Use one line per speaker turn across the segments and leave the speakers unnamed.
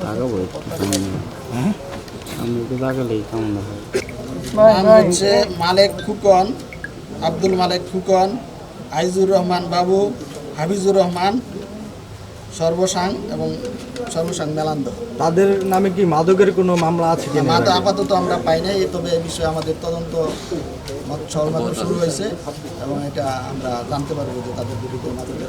তাকাবো একটু সামনে সামনে একটু তাকালেই কেমন হয়।
নাম হচ্ছে মালেক ফুকন আব্দুল মালেক ফুকন আইজুর রহমান বাবু হাফিজুর রহমান সর্বসাং এবং সর্বসাং মেলান্দ।
তাদের নামে কি মাদকের কোনো মামলা আছে কি
মা তো আপাতত আমরা পাই নাই তবে এই বিষয়ে আমাদের তদন্ত মত- শুরু হয়েছে এবং এটা আমরা জানতে পারব যে তাদের বিরুদ্ধে মাদকের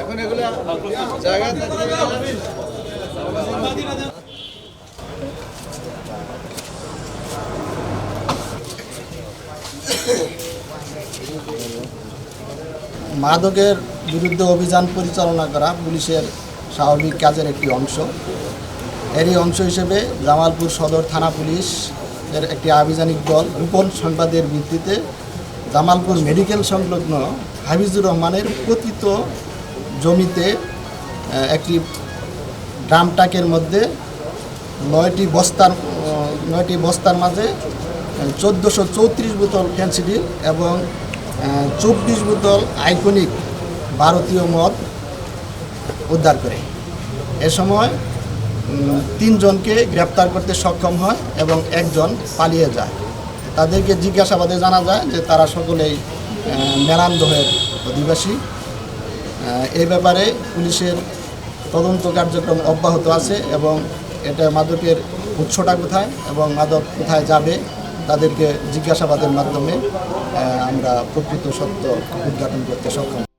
এখন এগুলো জায়গা মাদকের বিরুদ্ধে অভিযান পরিচালনা করা পুলিশের স্বাভাবিক কাজের একটি অংশ। এরই অংশ হিসেবে জামালপুর সদর থানা পুলিশ এর একটি আভিযানিক দল গোপন সংবাদের ভিত্তিতে জামালপুর মেডিকেল সংলগ্ন হাফিজুর রহমানের পতিত জমিতে একটি ড্রাম ট্রাকের মধ্যে নয়টি বস্তার নয়টি বস্তার মাঝে চোদ্দোশো চৌত্রিশ বোতল ফ্যান্সিডিল এবং চব্বিশ বোতল আইকনিক ভারতীয় মদ উদ্ধার করে। এ সময় তিনজনকে গ্রেপ্তার করতে সক্ষম হয় এবং একজন পালিয়ে যায়। তাদেরকে জিজ্ঞাসাবাদে জানা যায় যে তারা সকলেই মেরান্দহের অধিবাসী। এই ব্যাপারে পুলিশের তদন্ত কার্যক্রম অব্যাহত আছে এবং এটা মাদকের উৎসটা কোথায় এবং মাদক কোথায় যাবে তাদেরকে জিজ্ঞাসাবাদের মাধ্যমে আমরা প্রকৃত সত্য উদ্ঘাটন করতে সক্ষম।